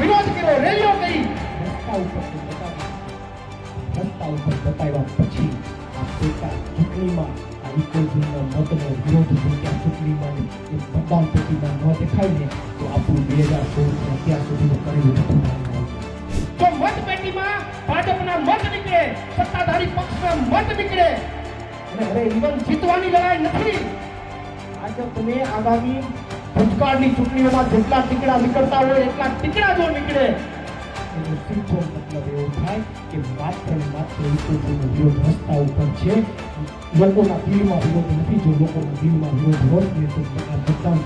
વિરોધ કર્યો રેલીઓ કરી. રસ્તા ઉપર બતાવ્યું રસ્તા ઉપર બતાવ્યા પછી આ પેટા ચૂંટણીમાં આ ઇકોઝોનનો મતનો વિરોધ જો ચૂંટણીમાં એ મતદાન પેટીમાં ન દેખાય તો આપણું બે હજાર સોળ અત્યાર સુધીનું કરેલું નથી તો મત મતપેટીમાં ભાજપના મત નીકળે સત્તાધારી પક્ષના મત નીકળે. અને હવે ઇવન જીતવાની લડાઈ નથી. આજે તમે આગામી ભૂતકાળની ચૂંટણીઓમાં જેટલા ટીકડા નીકળતા હોય, એટલા ટીકડા જો નીકળે. સીધો મતલબ થાય કે માત્ર માત્ર વિરોધ રસ્તા ઉપર છે. લોકોના દિલમાં વિરોધ નથી. જો લોકોના દિલમાં વિરોધ હોત ને તો મતદાન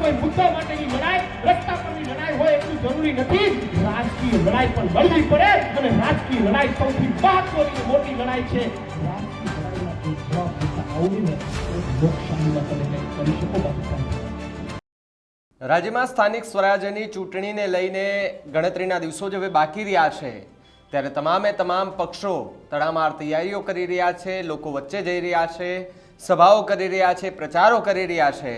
કોઈ મુદ્દા માટેની લડાઈ, રસ્તા પરની લડાઈ હોય એટલું જરૂરી નથી. રાજકીય લડાઈ પણ લડવી પડે અને રાજકીય લડાઈ સૌથી મહત્વની મોટી લડાઈ છે. રાજ્યમાં સ્થાનિક સ્વરાજ્યની ચૂંટણીને લઈને ગણતરીના દિવસો જ હવે બાકી રહ્યા છે. ત્યારે તમામે તમામ પક્ષો તડામાર તૈયારીઓ કરી રહ્યા છે, લોકો વચ્ચે જઈ રહ્યા છે, સભાઓ કરી રહ્યા છે, પ્રચારો કરી રહ્યા છે.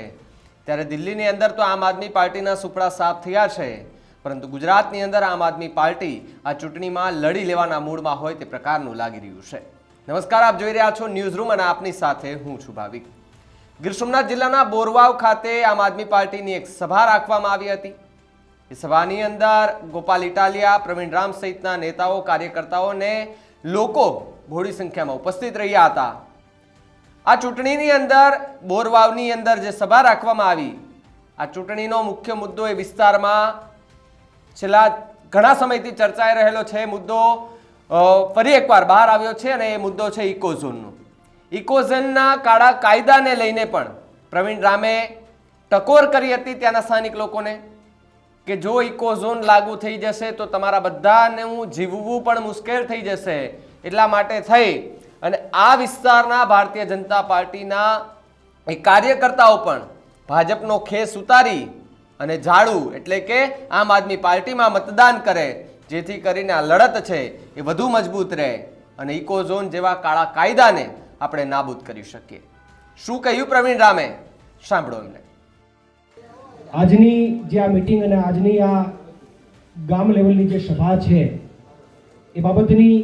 ત્યારે દિલ્હીની અંદર તો આમ આદમી પાર્ટીના સુપડા સાફ થયા છે, પરંતુ ગુજરાતની અંદર આમ આદમી પાર્ટી આ ચૂંટણીમાં લડી લેવાના મૂડમાં હોય તે પ્રકારનું લાગી રહ્યું છે. નમસ્કાર, આપ જોઈ રહ્યા છો ન્યૂઝ રૂમ અને આપની સાથે હું છું ભાવિક. ગીર સોમનાથ જિલ્લાના બોરવાવ ખાતે આમ આદમી પાર્ટીની એક સભા રાખવામાં આવી હતી. એ સભાની અંદર ગોપાલ ઇટાલિયા, પ્રવીણ રામ સહિતના નેતાઓ, કાર્યકર્તાઓને લોકો બહોળી સંખ્યામાં ઉપસ્થિત રહ્યા હતા. આ ચૂંટણીની અંદર, બોરવાવની અંદર જે સભા રાખવામાં આવી, આ ચૂંટણીનો મુખ્ય મુદ્દો એ વિસ્તારમાં છેલ્લા ઘણા સમયથી ચર્ચાઈ રહેલો છે. મુદ્દો ફરી એકવાર બહાર આવ્યો છે અને એ મુદ્દો છે ઇકોઝોનનો. ઇકોઝોનના કાળા કાયદાને લઈને પણ પ્રવીણ રામે ટકોર કરી હતી ત્યાંના સ્થાનિક લોકોને કે જો ઇકોઝોન લાગુ થઈ જશે તો તમારા બધાનું જીવવું પણ મુશ્કેલ થઈ જશે એટલા માટે થઈ. અને આ વિસ્તારના ભારતીય જનતા પાર્ટીના કાર્યકર્તાઓ પણ ભાજપનો ખેસ ઉતારી અને ઝાડુ એટલે કે આમ આદમી પાર્ટીમાં મતદાન કરે જેથી કરીને આ લડત છે એ વધુ મજબૂત રહે અને ઇકોઝોન જેવા કાળા કાયદાને આપણે નાબૂદ કરી શકીએ. શું કહ્યું પ્રવીણ રામે? સાંભળો એમને. આજની જે આ મીટિંગ અને આજની આ ગામ લેવલની જે સભા છે, એ બાબતની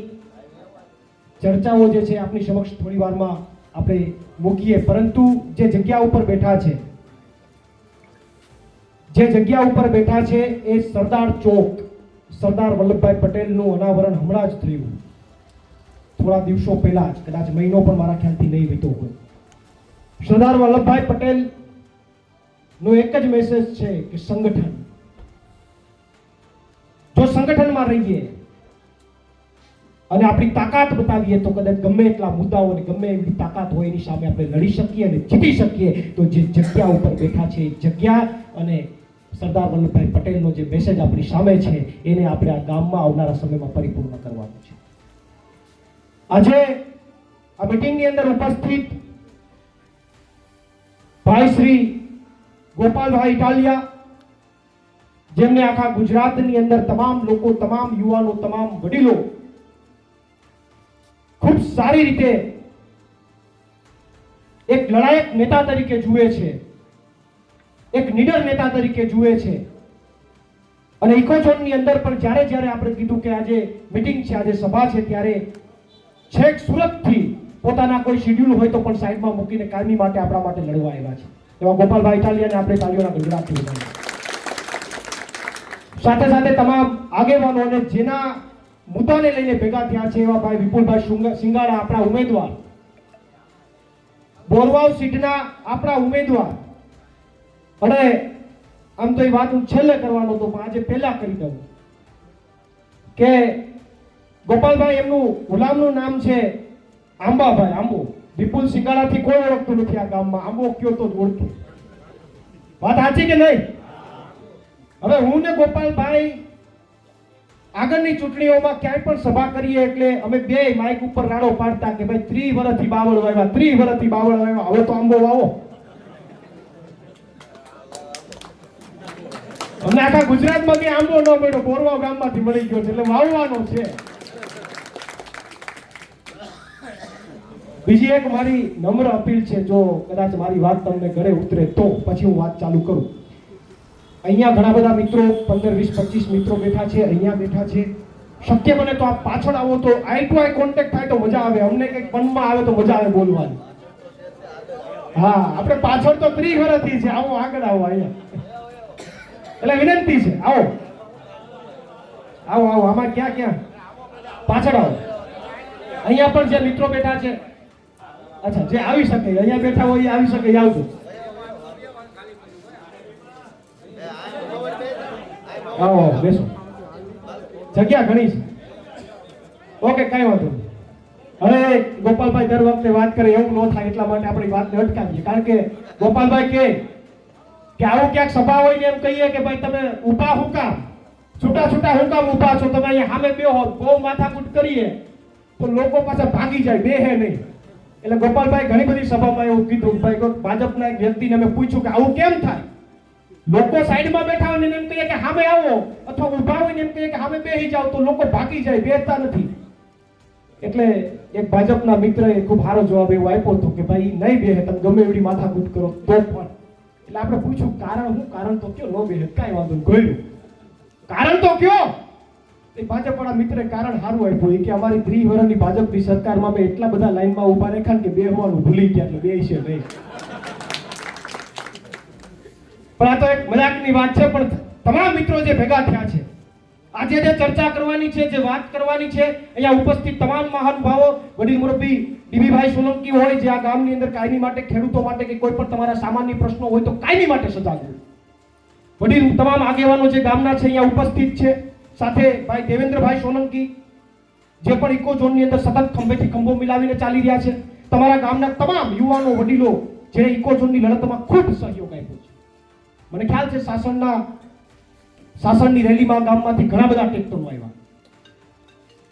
ચર્ચાઓ જે છે આપની સમક્ષ થોડી વારમાં આપણે મૂકીએ. પરંતુ જે જગ્યા ઉપર બેઠા છે, જે જગ્યા ઉપર બેઠા છે એ સરદાર ચોક. સરદાર વલ્લભભાઈ પટેલનું અનાવરણ હમણાં જ થયું. થોડા દિવસો પહેલા જ, કદાચ મહિનો પણ મારા ખ્યાલથી નહીં વીતો હોય. સરદાર વલ્લભભાઈ પટેલ નો એક જ મેસેજ છે કે સંગઠન. જો સંગઠનમાં રહીએ અને આપણી તાકાત બતાવીએ તો કદાચ ગમે એટલા મુદ્દાઓ અને ગમે એવી તાકાત હોય એની સામે આપણે લડી શકીએ અને જીતી શકીએ, તો જે જગ્યા ઉપર બેઠા છે એ જગ્યા અને સરદાર વલ્લભભાઈ પટેલનો જે મેસેજ આપણી સામે છે, એને આપણે આ ગામમાં આવનારા સમયમાં પરિપૂર્ણ કરવાનું છે. આજે આ મિટિંગની અંદર ઉપસ્થિત ભાઈ શ્રી ગોપાલભાઈ ઇટાલિયા જેમને આખા ગુજરાતની અંદર તમામ લોકો, તમામ યુવાનો, તમામ વડીલો ખૂબ સારી રીતે એક લડાયક નેતા તરીકે જુએ છે. એક નીડર નેતા તરીકે જુએ છે. અને ઇકોઝોનની અંદર પણ જ્યારે જ્યારે આપણે કીધું કે આજે મિટિંગ છે, આજે સભા છે, ત્યારે છેક સુરતથી પોતાના કોઈ શેડ્યુલ હોય તો પણ સાઈડમાં મૂકીને કાયમી માટે આપણા માટે લડવા આવ્યા છે. એવા ગોપાલભાઈ ઇટાલિયાને આપણે તાલીઓના વધાવીએ સાથે સાથે તમામ આગેવાનો અને જેના મુદ્દાને લઈને ભેગા થયા છે એવા ભાઈ વિપુલભાઈ સિંગાડા આપણા ઉમેદવાર. બોરવાવ સીટના આપણા ઉમેદવાર. અને આમ તો એ વાત હું છેલ્લે કરવાનો હતો, પણ આજે પહેલા કરી દઉં. કે ગોપાલભાઈ એમનું ગુલામનું નામ છે આંબાભાઈ, આંબો. વિપુલ સિંગાડાથી કોઈ ઓળખતું નથી આ ગામમાં. આંબો કયો તો જ ઓળખે. વાત સાચી કે નહીં? હવે હું ને ગોપાલભાઈ આગળની ચૂંટણીઓમાં ક્યાંય પણ સભા કરીએ એટલે અમે બે માઇક ઉપર રાડો પાડતા કે ભાઈ ત્રી વર્ષથી બાવળ વાવ્યા ત્રી વર્ષથી બાવળ વાવ્યા. હવે તો આંબો વાવો. અમને આખા ગુજરાતમાં કે આંબો ન મળ્યો, બોરવા ગામમાંથી મળી ગયો છે, એટલે વાવવાનો છે. બીજી એક મારી નમ્ર અપીલ છે, જો કદાચ મારી વાત તમને ઘરે ઉતરે તો પછી હું વાત ચાલુ કરું. અહીંયા ઘણા બધા મિત્રો, પંદર, વીસ, પચીસ મિત્રો બેઠા છે, અહીંયા બેઠા છે. શક્ય બને તો આપ પાછળ આવો તો આઈ ટુ આઈ કોન્ટેક્ટ થાય તો મજા આવે. અમને કંઈક મનમાં આવે તો મજા આવે બોલવાની. હા, આપણે પાછળ તો ત્રી વર્ષથી છે, આવો આગળ આવો અહીંયા. એટલે વિનંતી છે, આવો. આવો આવો, આમાં ક્યાં ક્યાં? પાછળ આવો. અહીંયા પણ જે મિત્રો બેઠા છે, અચ્છા, જે આવી શકે, અહીંયા બેઠા હોય એ આવી શકે આવજો. આવો બેસો. જગ્યા ઘણી છે. ઓકે, કઈ વાંધો નહીં. હવે ગોપાલભાઈ દર વખતે વાત કરે, એવું ન થાય એટલા માટે આપણી વાતને અટકાવીએ. કારણ કે ગોપાલભાઈ કહે કે આવું ક્યાંક સભા હોય ને એમ કહીએ કે ભાઈ તમે ઊભા હું કામ? છૂટા છૂટા હું કામ છો? તમે અહીંયા સામે બેહો. બહુ માથાકૂટ કરીએ તો લોકો પાછા ભાગી જાય બે હે નહીં. એટલે ગોપાલભાઈ ઘણી બધી સભામાં એવું કીધું, ભાઈ ભાજપના એક વ્યક્તિને મેં પૂછ્યું કે આવું કેમ થાય? લોકો સાઈડમાં બેઠા હોય ને એમ કહીએ કે સામે આવો, અથવા ઊભા હોય ને એમ કહીએ કે સામે બેસી જાઓ તો લોકો ભાગી જાય, બેસતા નથી. એટલે એક ભાજપના મિત્રએ ખૂબ સારો જવાબ એવો આપ્યો હતો કે ભાઈ નહીં બેહે, તમે ગમે એવડી માથાકૂટ કરો, તો પણ. એટલે આપણે પૂછ્યું, કારણ શું? કારણ તો કયો? ન બેહે કાંઈ વાંધો ગયું કારણ તો કયો? એ ભાજપવાળા મિત્રે કારણ સારું આપ્યું. કે અમારી ત્રી વર્ષની ભાજપની સરકારમાં અમે એટલા બધા લાઈનમાં ઊભા રેખા કે બે હોવાનું ભૂલી ગયા એટલે છે નહીં. પણ આ તો એક મજાકની વાત છે, પણ તમામ મિત્રો જે ભેગા થયા છે, આજે જે ચર્ચા કરવાની છે, જે વાત કરવાની છે, અહીંયા ઉપસ્થિત તમામ મહાનુભાવો, વડીલ મુરબ્બી ડીબીભાઈ સોલંકી હોય જે આ ગામની અંદર કાયમી માટે, ખેડૂતો માટે કે કોઈ પણ તમારા સામાન્ય પ્રશ્નો હોય તો કાયમી માટે સજાગ વડીલ, તમામ આગેવાનો જે ગામના છે, અહીંયા ઉપસ્થિત છે. સાથે ભાઈ દેવેન્દ્રભાઈ સોલંકી, જે પણ ઇકો ઝોનની અંદર સતત ખંભેથી ખંભો મિલાવીને ચાલી રહ્યા છે. તમારા ગામના તમામ યુવાનો, વડીલો જેણે ઇકો ઝોનની લડતમાં ખૂબ સહયોગ આપ્યો છે. મને ખ્યાલ છે શાસનના શાસનની રેલીમાં ગામમાંથી ઘણા બધા ટ્રેક્ટરો આવ્યા.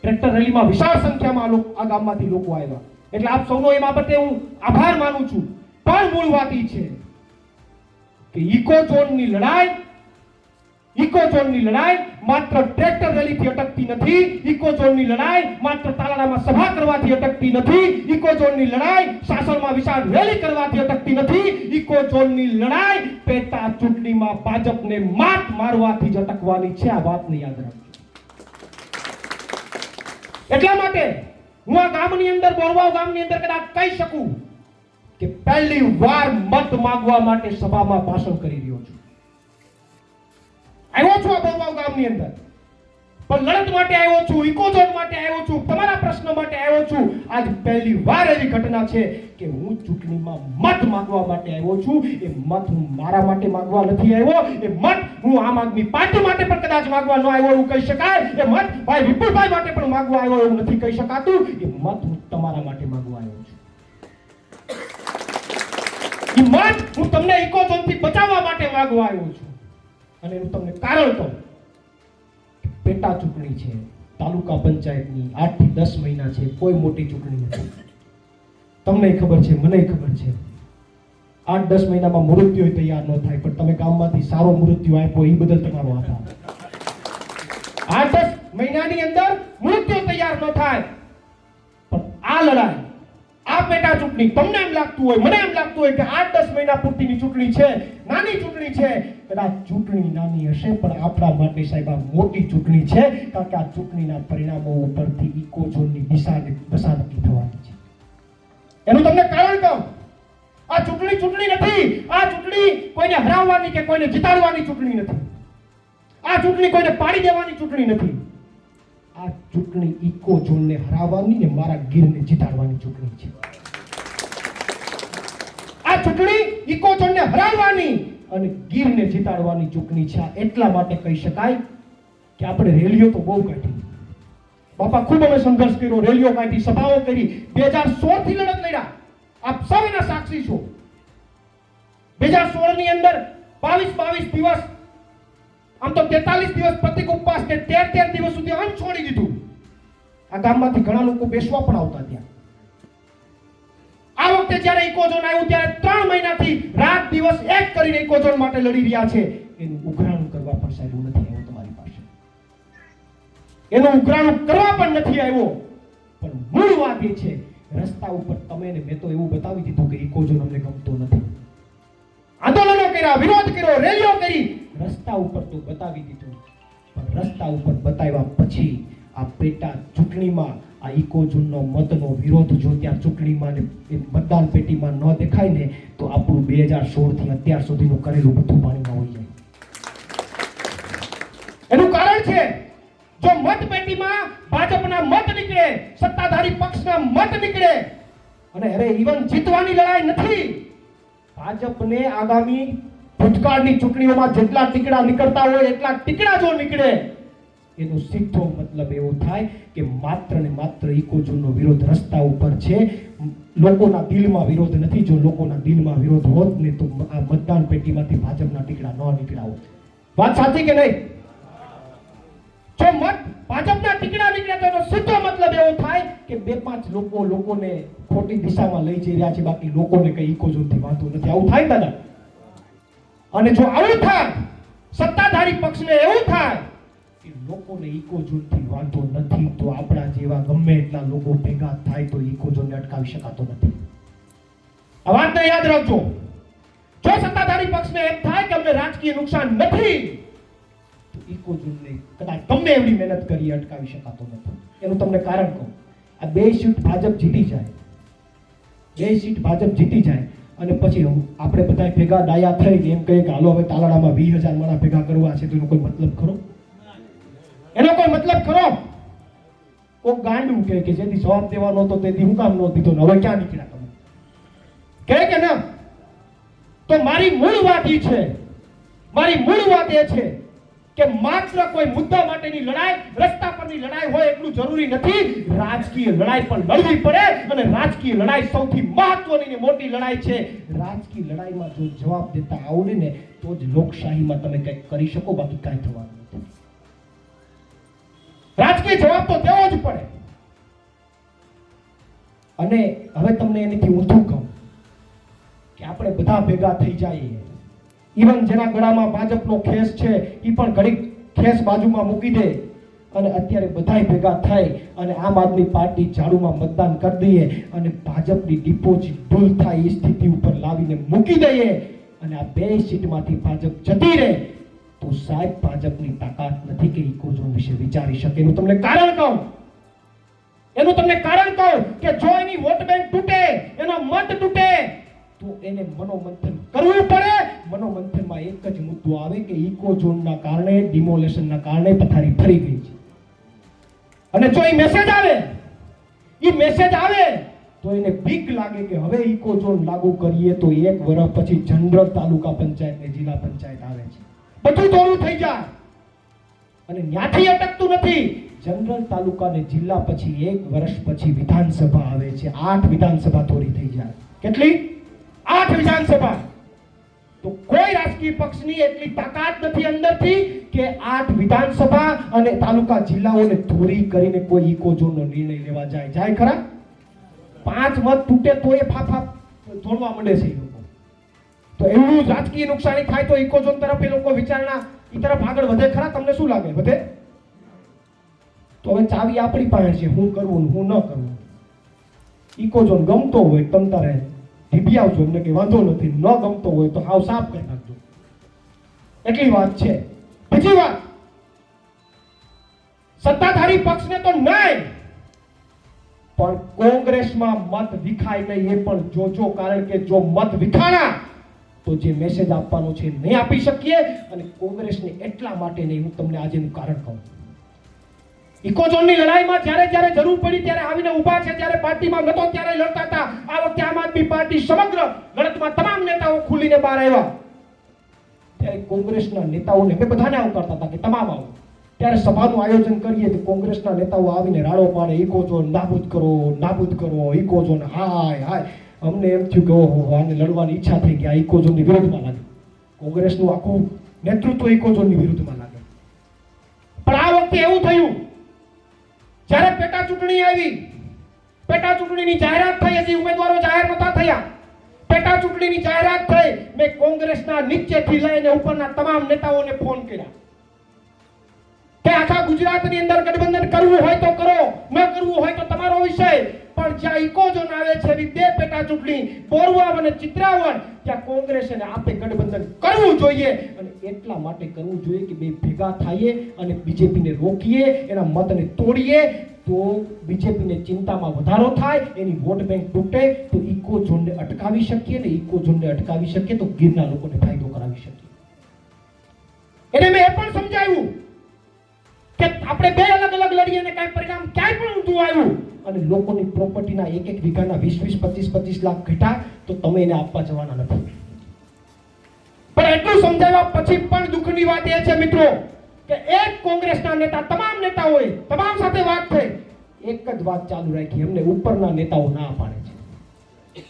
ટ્રેક્ટર રેલીમાં વિશાળ સંખ્યામાં આ ગામમાંથી લોકો આવ્યા. એટલે આપ સૌનો એ બાબતે હું આભાર માનું છું. પણ મૂળ વાત છે કે ઇકો ઝોનની લડાઈ ઇકો ઝોનની લડાઈ માત્ર ટ્રેક્ટર રેલીથી અટકતી નથી ઇકો ઝોનની લડાઈ માત્ર તાલાળામાં સભા કરવાથી અટકતી નથી ઇકો લડાઈ શાસનમાં વિશાળ રેલી કરવાથી અટકતી નથી ઇકો ઝોનની લડાઈ પેટા ચૂંટણીમાં ભાજપને માત મારવાથી જ અટકવાની છે, આ વાતને યાદ રાખજો. એટલા માટે હું આ ગામની અંદર બોરવાવ ગામની અંદર કદાચ કહી શકું કે પહેલી વાર મત માંગવા માટે સભામાં ભાષણ કરી રહ્યો છું. આવ્યો છું આ બોરવાવ ગામની અંદર. પણ લડત માટે આવ્યો છું, ઇકોઝોન માટે આવ્યો છું, તમારા પ્રશ્ન માટે આવ્યો છું. આજ પહેલી વાર એવી ઘટના છે કે હું ચૂંટણીમાં મત માંગવા માટે આવ્યો છું. એ મત હું મારા માટે માંગવા નથી આવ્યો. એ મત હું આમ આદમી પાર્ટી માટે પણ કદાચ માંગવા ન આવ્યો એવું કહી શકાય. એ મત ભાઈ વિપુલભાઈ માટે પણ માંગવા આવ્યો એવું નથી કહી શકાતું. એ મત હું તમારા માટે માંગવા આવ્યો છું. મત હું તમને ઇકોઝોનથી બચાવવા માટે માંગવા આવ્યો છું. અને એનું તમને કારણ કહું. પેટા ચૂંટણી છે, તાલુકા પંચાયતની આઠથી દસ મહિના છે, કોઈ મોટી ચૂંટણી નથી. તમને ખબર છે, મને ખબર છે. આઠ દસ મહિનામાં મૃત્યુ તૈયાર ન થાય, પણ તમે ગામમાંથી સારો મૃત્યુ આપ્યો, એ બદલ તમારો આભાર. આઠ દસ મહિનાની અંદર મૃત્યુ તૈયાર ન થાય. પણ આ લડાઈ આ પેટા ચૂંટણી તમને એમ લાગતું હોય, મને એમ લાગતું હોય કે આઠ દસ મહિના પૂરતીની ચૂંટણી છે, નાની ચૂંટણી છે. કદાચ ચૂંટણી નાની હશે, પણ આપણા માટે સાહેબ આ મોટી ચૂંટણી છે, કારણ કે આ ચૂંટણીના પરિણામો ઉપરથી ઇકો ઝોનની દશા નક્કી થવાની છે. એનું તમને કારણ કહું. આ ચૂંટણી ચૂંટણી નથી. આ ચૂંટણી કોઈને હરાવવાની કે કોઈને જીતાડવાની ચૂંટણી નથી. આ ચૂંટણી કોઈને પાડી દેવાની ચૂંટણી નથી. આ ચૂંટણી ઇકો ઝોનને હરાવવાની ને મારા ગીરને જીતાડવાની ચૂંટણી છે. આ ચૂંટણી ઇકો ઝોનને હરાવવાની અને ગીરને જીતાડવાની ચૂંટણી છે. એટલા માટે કહી શકાય કે આપણે રેલીઓ તો બહુ કાઢી. બાપા, ખૂબ અમે સંઘર્ષ કર્યો, રેલીઓ કાઢી, સભાઓ કરી. બે હજાર સોળથી લડત લડ્યા. આપ સૌ એના સાક્ષી છો. બે હજાર સોળની અંદર બાવીસ બાવીસ દિવસ, આમ તો તેતાલીસ દિવસ પ્રતિક ઉપવાસ કે તેર તેર દિવસ સુધી અન્ન છોડી દીધું. આ ગામમાંથી ઘણા લોકો બેસવા પણ આવતા ત્યાં. આ વખતે જ્યારે ઇકોઝોન આવ્યું, ત્યારે ત્રણ મહિનાથી રાત દિવસ એક કરીને ઇકોઝોન માટે લડી રહ્યા છે. એનું ઉઘરાણું કરવા પણ સાહેબ નથી આવ્યો તમારી પાસે. એનું ઉઘરાણું કરવા પણ નથી આવ્યો. પણ મૂળ વાત એ છે, રસ્તા ઉપર તમે ને મેં તો એવું બતાવી દીધું કે ઇકોઝોન અમને ગમતો નથી. આંદોલનો કર્યા, વિરોધ કર્યો, રેલીઓ કરી. રસ્તા ઉપર તો બતાવી દીધું. પણ રસ્તા ઉપર બતાવ્યા પછી આ પેટા ચૂંટણીમાં આ ઇકોઝોનનો મતનો વિરોધ જો ત્યાં ચૂંટણીમાં ને મતદાન પેટીમાં ન દેખાય ને, તો આપણું બે હજાર સોળથી અત્યાર સુધીનું કરેલું બધું પાણીમાં હોય એનું કારણ છે, જો મત પેટીમાં ભાજપના મત નીકળે, સત્તાધારી પક્ષના મત નીકળે, અને અરે ઇવન જીતવાની લડાઈ નથી, ભાજપને આગામી ભૂતકાળની ચૂંટણીઓમાં જેટલા ટીકડા નીકળતા હોય, એટલા ટીકડા જો નીકળે એનો સીધો મતલબ એવો થાય કે માત્ર ને માત્ર ઇકોઝોનનો વિરોધ રસ્તા ઉપર છે. લોકોના દિલમાં વિરોધ નથી. જો લોકોના દિલમાં વિરોધ હોત ને તો આ મતદાન પેટીમાંથી ભાજપના ટીકડા ન નીકળ્યા વાત સાચી કે નહીં? જો મત ભાજપના ટીકડા નીકળે તો એનો સીધો મતલબ એવો થાય કે બે પાંચ લોકો લોકોને ખોટી દિશામાં લઈ જઈ રહ્યા છે. બાકી લોકોને કઈ ઇકોઝોનથી વાંધો નથી. આવું થાય દાદા? અને જો આવું થાય, સત્તાધારી પક્ષને એવું થાય લોકોને ઇકોઝોનથી વાંધો નથી, તો આપણા જેવા ગમે એટલા લોકો ભેગા થાય તો ઇકોઝોનને અટકાવી શકાતો નથી. આ વાતને યાદ રાખજો. જો સત્તાધારી પક્ષને એમ થાય કે અમને રાજકીય નુકસાન નથી, તો ઇકોઝોનને કદાચ ગમે એવડી મહેનત કરી અટકાવી શકાતો નથી. એનું તમને કારણ કહું. આ બે સીટ ભાજપ જીતી જાય. બે સીટ ભાજપ જીતી જાય. અને પછી આપણે બધા ભેગા ડાયા થઈ એમ કહીએ કે હાલો હવે તાલાડામાં વીસ હજાર માણા ભેગા કરવા છે, તો એનો કોઈ મતલબ ખરો? કોઈ મતલબ ખરો? કોક ગાંડું કે કે જેથી જવાબ દેવાનો હતો તેથી હું કામ ન દીધો હવે ક્યાં નીકળ્યા તમે? કહે કે ના? તો મારી મૂળ વાત એ છે. મારી મૂળ વાત એ છે કે માત્ર કોઈ મુદ્દા માટેની લડાઈ, રસ્તા પરની લડાઈ હોય એટલું જરૂરી નથી. રાજકીય લડાઈ પણ લડવી પડે અને રાજકીય લડાઈ સૌથી મહત્વની મોટી લડાઈ છે. રાજકીય લડાઈમાં જો જવાબ દેતા આવડે ને તો જ લોકશાહીમાં તમે કંઈક કરી શકો, બાકી કાંઈ થવાનું નથી. રાજકીય જવાબ તો દેવો જ પડે. અને હવે તમને એનાથી ઊંધું કહું? કે આપણે બધા ભેગા થઈ જઈએ. ઇવન જેના ગળામાં ભાજપનો ખેસ છે એ પણ ઘડીક ખેસ બાજુમાં મૂકી દે. અને અત્યારે બધાય ભેગા થાય અને આમ આદમી પાર્ટી ઝાડુમાં મતદાન કરી દઈએ અને ભાજપની ડિપોઝિટ ભૂલ થાય એ સ્થિતિ ઉપર લાવીને મૂકી દઈએ અને આ બે સીટમાંથી ભાજપ જતી રહે. તો સાહેબ, ભાજપની તાકાત નથી કે ઇકોઝોન વિશે વિચારી શકે. એનું તમને કારણ કહું. એનું તમને કારણ કહું કે જો એની વોટ બેંક તૂટે, એનો મત તૂટે, તો એને મનોમંથન કરવું પડે. મનોમંથનમાં એક જ મુદ્દો આવે કે ઇકોઝોનના કારણે, ડિમોલેશનના કારણે પથારી ફરી ગઈ છે. અને જો એ મેસેજ આવે, એ મેસેજ આવે, તો એને બીક લાગે કે હવે ઇકોઝોન લાગુ કરીએ તો એક વર્ષ પછી જનરલ તાલુકા પંચાયત ને જિલ્લા પંચાયત આવે છે. બધું દોરું થઈ જાય. અને ન્યાથી અટકતું નથી. જનરલ તાલુકા ને જિલ્લા પછી એક વર્ષ પછી વિધાનસભા આવે છે. આઠ વિધાનસભા તોરી થઈ જાય. કેટલી? આઠ વિધાનસભા. તો કોઈ રાજકીય પક્ષની એટલી તાકાત નથી અંદરથી કે આઠ વિધાનસભા અને તાલુકા જિલ્લાઓને ધોરી કરીને કોઈ ઇકોઝોનનો નિર્ણય લેવા જાય. જાય ખરા? પાંચ મત તૂટે તો એ ફાફા ધોળવા માંડે છે. તો એવું રાજકીય નુકસાની થાય તો ઇકોઝોન તરફ એ લોકો વિચારણા એ તરફ આગળ વધે. ખરા, તમને શું લાગે? વધે? તો હવે ચાવી આપણી પાસે છે. હું કરવું હું ન કરવું? ઇકોઝોન ગમતો હોય તમ તારે ઢીબી આવજો. એમને કે વાંધો નથી. ન ગમતો હોય તો હાવ સાફ કરી નાખજો. એટલી વાત છે. બીજી વાત. સત્તાધારી પક્ષને તો નહીં. પણ કોંગ્રેસમાં મત વિખાય નહીં, એ પણ જોજો. કારણ કે જો મત વિખાણા તો જે મેસેજ આપવાનો છે નહીં આપી શકીએ અને કોંગ્રેસને એટલા માટે નહીં. હું તમને આજેનું કારણ કહું. ઇકોઝોનની લડાઈમાં જ્યારે જ્યારે જરૂર પડી ત્યારે આવીને ઊભા છે ત્યારે પાર્ટીમાં નતો ત્યારે લડતા હતા. આ વખતે આમ આદમી પાર્ટી સમગ્ર લડતમાં તમામ નેતાઓ ખુલીને બહાર આવ્યા. ત્યારે કોંગ્રેસના નેતાઓને અમે બધાને આવકારતા હતા કે તમામ આવો. ત્યારે સભાનું આયોજન કરીએ તો કોંગ્રેસના નેતાઓ આવીને રાડો પાડે. ઇકોઝોન નાબૂદ કરો નાબૂદ કરો. ઇકોઝોન હાય હાય. અમને એમ થયું કે ઓહો આને લડવાની ઈચ્છા થઈ ગયા ઇકોઝોનની વિરુદ્ધમાં લાગે. કોંગ્રેસનું આખું નેતૃત્વ ઇકોઝોનની વિરુદ્ધમાં લાગે. પણ આ વખતે એવું થયું, જ્યારે પેટા ચૂંટણી આવી, પેટા ચૂંટણીની જાહેરાત થઈ હજી ઉમેદવારો જાહેર નતા થયા. પેટા ચૂંટણીની જાહેરાત થઈ, મેં કોંગ્રેસના નીચેથી લઈને ઉપરના તમામ નેતાઓને ફોન કર્યા. કે આખા ગુજરાતની અંદર ગઠબંધન કરવું હોય તો કરો, ન કરવું હોય તો તમારો વિષય. પણ જ્યાં ઇકોઝોન આવે છે એવી બે પેટા ચૂંટણી, બોરવાવ અને ચિત્રાવણ, ત્યાં કોંગ્રેસ અને આપે ગઠબંધન કરવું જોઈએ. અને એટલા માટે કરવું જોઈએ કે બે ભેગા થઈએ અને બીજેપીને રોકીએ, એના મતને તોડીએ. તો બીજેપીને ચિંતામાં વધારો થાય, એની વોટ બેંક તૂટે, તો ઇકો ઝોનને અટકાવી શકીએ ને ઇકો ઝોનને અટકાવી શકીએ તો ગીરના લોકોને ફાયદો કરાવી શકીએ. એને મેં એ પણ સમજાવ્યું. કે આપણે બે અલગ અલગ લડીએ કાંઈ પરિણામ ક્યાંય પણ ઊંધું આવ્યું. અને લોકોની પ્રોપર્ટીના એક એક વીઘાના વીસ વીસ પચીસ પચીસ લાખ ઘટા તો તમે એને આપવા જવાના નથી. પણ એટલું સમજાવ્યા પછી પણ દુઃખની વાત એ છે મિત્રો કે એક કોંગ્રેસના નેતા, તમામ નેતાઓએ, તમામ સાથે વાત થઈ. એક જ વાત ચાલુ રાખી, અમને ઉપરના નેતાઓ ના પાડે છે.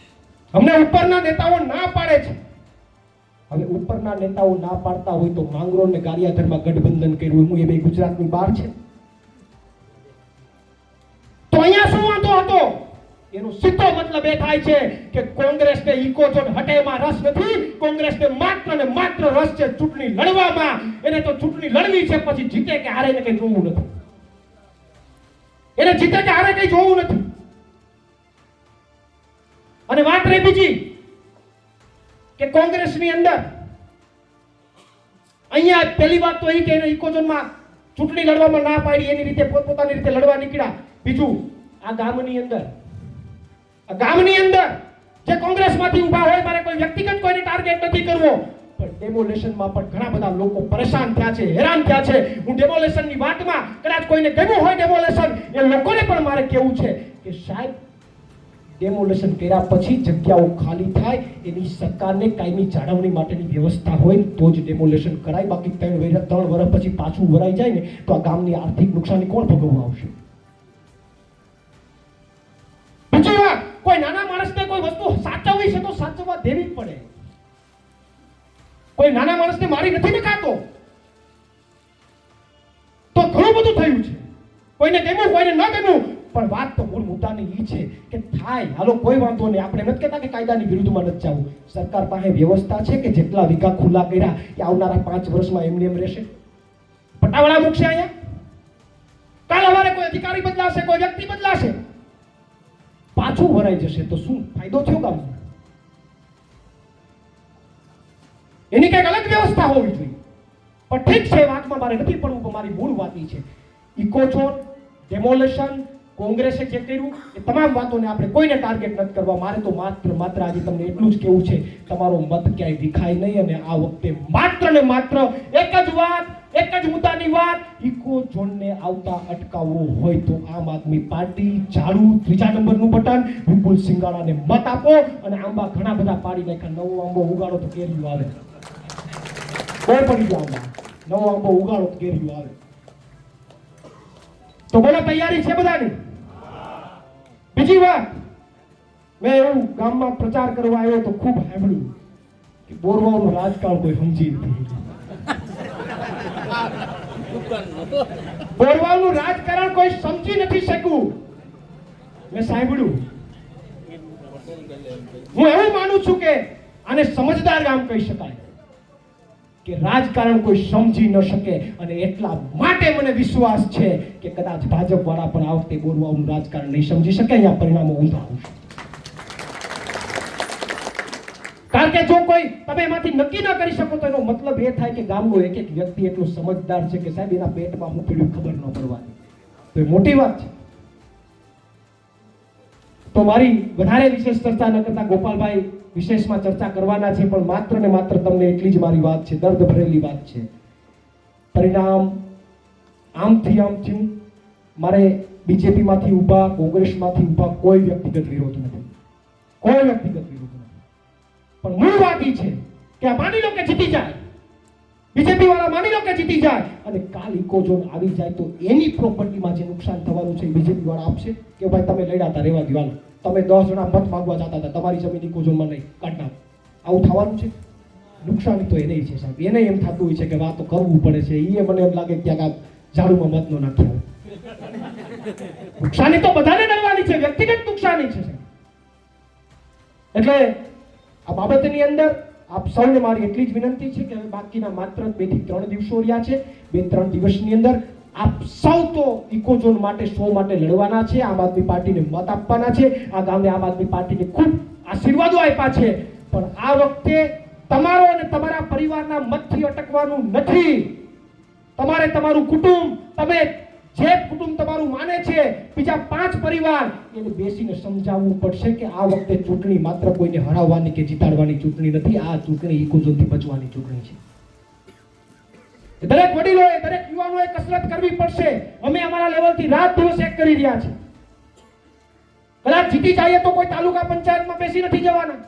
અમને ઉપરના નેતાઓ ના પાડે છે. હવે ઉપરના નેતાઓ ના પાડતા હોય તો માંગરોળ ને ગારિયાધરમાં ગઠબંધન કર્યું. હું એ બે ગુજરાતની બહાર છે. તો અહીંયા શું વાંધો હતો? એનો સીધો મતલબ એ થાય છે કે કોંગ્રેસને ઇકોઝોન હટેમાં રસ નથી. કોંગ્રેસને માત્ર ને માત્ર રસ છે ચૂંટણી લડવામાં. એને તો ચૂંટણી લડવી છે, પછી જીતે કે હારે એને કઈ જોવું નથી. એને જીતે કે હારે કઈ જોવું નથી. અને વાત રહી બીજી. કે કોંગ્રેસની અંદર અહીંયા પહેલી વાત તો એ કે ઇકોઝોનમાં ચૂંટણી લડવામાં ના પાડી, એની રીતે પોતપોતાની રીતે લડવા નીકળ્યા. બીજું, આ ગામની અંદર, આ ગામની અંદર જે કોંગ્રેસમાંથી ઊભા હોય, મારે કોઈ વ્યક્તિગત કોઈને ટાર્ગેટ નથી કરવો. પણ ડેમોલેશનમાં પણ ઘણા બધા લોકો પરેશાન થયા છે, હેરાન થયા છે. હું ડેમોલેશનની વાતમાં કદાચ કોઈને ગમ્યું હોય ડેમોલેશન એ લોકોને પણ મારે કહેવું છે કે સાહેબ ડેમોલેશન કર્યા પછી જગ્યાઓ ખાલી થાય, એની સરકારને કાયમી જાળવણી માટેની વ્યવસ્થા હોય તો જ ડેમોલેશન કરાય. બાકી ત્રણ ત્રણ વર્ષ પછી પાછું ભરાઈ જાય ને તો આ ગામની આર્થિક નુકસાની કોણ ભોગવવા આવશે? કોઈ નાના માણસને કોઈ વસ્તુ સાચવવી છે તો સાચવવા દેવી જ પડે. કોઈ નાના માણસને મારી નથી ને કાતો તો ઘણું બધું થયું છે. કોઈને ગમ્યું કોઈને ન ગમ્યું પણ વાત તો મૂળ મુદ્દાની એ છે કે થાય. હાલો, કોઈ વાંધો નહીં. આપણે નથી કહેતા કે કાયદાની વિરુદ્ધમાં નથી જવું. સરકાર પાસે વ્યવસ્થા છે કે જેટલા વિઘા ખુલ્લા કર્યા એ આવનારા પાંચ વર્ષમાં એમને એમ રહેશે? પટાવાળા મૂકશે અહીંયા? કાલ અમારે કોઈ અધિકારી બદલાશે, કોઈ વ્યક્તિ બદલાશે? પાછું ભરાઈ જશે. તો શું ફાયદો થયો કામ એની કંઈક અલગ વ્યવસ્થા હોવી જોઈએ. પણ ઠીક છે એ વાતમાં મારે નથી પડવું મારી મૂળ વાત ઈ છે ઇકોઝોન ડેમોલેશન કોંગ્રેસે જે કર્યું, એ તમામ વાતોને આપણે કોઈને ટાર્ગેટ નથી કરવા. મારે તો માત્ર માત્ર આજે તમને એટલું જ કેવું છે, તમારો મત ક્યાંય વિખાય નહીં અને આ વખતે માત્ર ને માત્ર એક જ વાત, એક જ મુદ્દાની વાત, ઇકો ઝોનને આવતા અટકાવવો હોય તો આમ આદમી પાર્ટી ઝાડુ ત્રીજા નંબરનું બટન, વિપુલ સિંગાળાને મત આપો અને આંબા ઘણા બધા પાડી નાખ્યા. નવો આંબો ઉગાડો તો કેરીઓ આવે. કોઈ પડી ગયા આંબા. નવો આંબો ઉગાડો તો કેરીઓ આવે. તો બોલો, તૈયારી છે બધાની? બીજી વાત, મેં એવું ગામમાં પ્રચાર કરવા આવ્યો તો ખૂબ સાંભળ્યું કે બોરવાઓનું રાજકારણ કોઈ સમજી નથી બોરવાઓનું રાજકારણ કોઈ સમજી નથી શક્યું. મેં સાંભળ્યું. હું એવું માનું છું કે આને સમજદાર ગામ કહી શકાય. કે રાજકારણ કોઈ સમજી ન શકે અને એટલા માટે મને વિશ્વાસ છે કે કદાચ ભાજપ વાળા પણ આ વખતે બોરવાઓનું રાજકારણ નહીં સમજી શકે, અહીંયા પરિણામો ઊંધા આવશે. કારણ કે જો કોઈ તમે એમાંથી નક્કી ન કરી શકો તો એનો મતલબ એ થાય કે ગામનો એક એક વ્યક્તિ એટલો સમજદાર છે કે સાહેબ, એના પેટમાં હું પીડ્યું ખબર ન પડવાની. તો એ મોટી વાત છે. તો મારી વધારે વિશેષ ચર્ચા ન કરતા ગોપાલભાઈ વિશેષમાં ચર્ચા કરવાના છે, પણ માત્ર ને માત્ર તમને એટલી જ મારી વાત છે દર્દ ભરેલી વાત છે. પરિણામ આમથી આમ થયું. મારે બીજેપીમાંથી ઊભા, કોંગ્રેસમાંથી ઊભા કોઈ વ્યક્તિગત વિરોધ નથી. કોઈ વ્યક્તિગત વિરોધ નથી. પણ મૂળ વાત એ છે કે આ માની લો કે જીતી જાય. બીજેપી વાળા માની લો કે જીતી જાય. અને કાલ ઇકોઝોન આવી જાય તો એની પ્રોપર્ટીમાં જે નુકસાન થવાનું છે બીજેપી વાળા આપશે કે ભાઈ તમે લડ્યા હતા, રેવા દીવાનું તમે દસ જણા મત માંગવા જતા હતા, તમારી જમીન ઇકોઝોનમાં નહીં કાઢ આવું થવાનું છે? નુકસાની તો એને છે સાહેબ. એને એમ થતું હોય છે કે વાતો કરવું પડે છે. એ મને એમ લાગે ક્યાંક આ ઝાડુમાં મત નો નાખ્યો નુકસાની તો બધાને નડવાની છે. વ્યક્તિગત નુકસાની છે એટલે આ બાબતની અંદર આપ સૌને મારી એટલી જ વિનંતી છે કે બાકીના માત્ર બેથી ત્રણ દિવસો રહ્યા છે. બે ત્રણ દિવસની અંદર આપ સૌ તો ઇકોઝોન માટે, શો માટે લડવાના છે, આમ આદમી પાર્ટીને મત આપવાના છે, આ ગામે આમ આદમી પાર્ટીને ખૂબ આશીર્વાદો આપ્યા છે. પણ આ વખતે તમારો અને તમારા પરિવારના મતથી અટકવાનું નથી. તમારે તમારું કુટુંબ, તમે જે કુટુંબ તમારું માને છે, બીજા પાંચ પરિવાર, એને બેસીને સમજાવવું પડશે કે આ વખતે ચૂંટણી માત્ર કોઈને હરાવવાની કે જીતાડવાની ચૂંટણી નથી, આ ચૂંટણી ઇકોઝોનથી બચવાની ચૂંટણી છે. દરેક વડીલોએ, દરેક યુવાનોએ કસરત કરવી પડશે. અમે અમારા લેવલથી રાત દિવસ એક કરી રહ્યા છે કદાચ જીતી જઈએ તો કોઈ તાલુકા પંચાયતમાં બેસી નથી જવાના.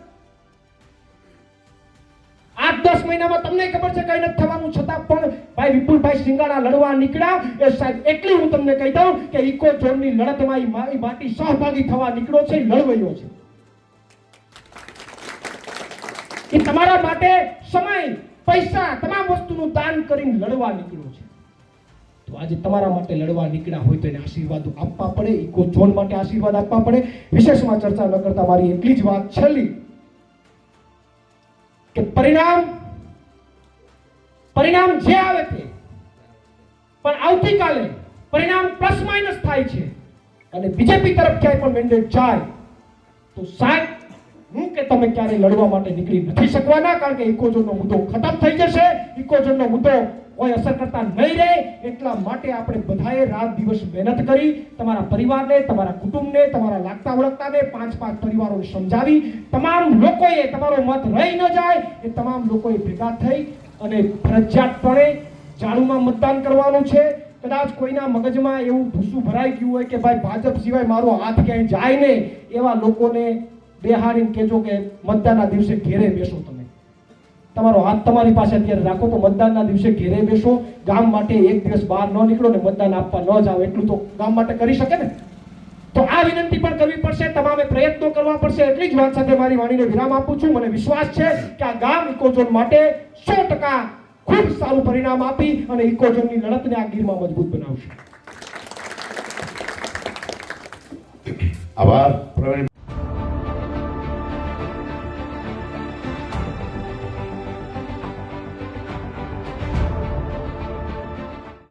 આઠ દસ મહિનામાં તમને ખબર છે કઈ નથી થવાનું. છતાં પણ ભાઈ વિપુલભાઈ સિંગાડા લડવા નીકળ્યા. એ સાહેબ એટલી હું તમને કહી દઉં કે ઇકો ઝોનની લડતમાં મારી માટી સહભાગી થવા નીકળ્યો છે લડવયો છે. એ તમારા માટે સમય પૈસા, તમામ વસ્તુનું દાન કરીને લડવા નીકળ્યો છે. તો આજે તમારા માટે લડવા નીકળ્યા હોય તો એને આશીર્વાદ આપવા પડે ઇકો ઝોન માટે આશીર્વાદ આપવા પડે. વિશેષમાં ચર્ચા ન કરતા, મારી એટલી જ વાત છેલ્લી. કે પરિણામ પરિણામ જે આવે તે. પણ આવતીકાલે પરિણામ પ્લસ માઇનસ થાય છે. અને બીજેપી તરફ ક્યાંય પણ મેન્ડેટ જાય, તો સાહેબ હું કે તમે ક્યારે લડવા માટે નીકળી નથી શકવાના, કારણ કે ઇકોઝોનનો મુદ્દો ખતમ થઈ જશે. ઇકોઝોનનો મુદ્દો કોઈ અસર કરતા નહીં રહે. એટલા માટે આપણે બધાએ રાત દિવસ મહેનત કરી, તમારા પરિવારને, તમારા કુટુંબને, તમારા લાગતા વળગતાને પાંચ પાંચ પરિવારોને સમજાવી. તમામ લોકોએ તમારો મત રહી ન જાય, એ તમામ લોકોએ ભેગા થઈ અને ફરજિયાતપણે જાળુમાં મતદાન કરવાનું છે. કદાચ કોઈના મગજમાં એવું ભૂસું ભરાઈ ગયું હોય કે ભાઈ ભાજપ સિવાય મારો હાથ ક્યાંય જાય ને એવા લોકોને બેહાડીને કહેજો કે મતદાનના દિવસે ઘેરે બેસો તમે. તમારો હાથ તમારી પાસે અત્યારે રાખો તો મતદાનના દિવસે ઘેરે બેસો. ગામ માટે એક દિવસ બહાર ન નીકળો ને મતદાન આપવા ન જાઓ. એટલું તો ગામ માટે કરી શકે ને? તો આ વિનંતી પણ કરવી પડશે. તમામે પ્રયત્નો કરવા પડશે. એટલી જ વાત સાથે મારી વાણીને વિરામ આપું છું. મને વિશ્વાસ છે કે આ ગામ ઇકોઝોન માટે સો ટકા ખૂબ સારું પરિણામ આપી અને ઇકોઝોનની લડતને આ ગીરમાં મજબૂત બનાવશે. આભાર.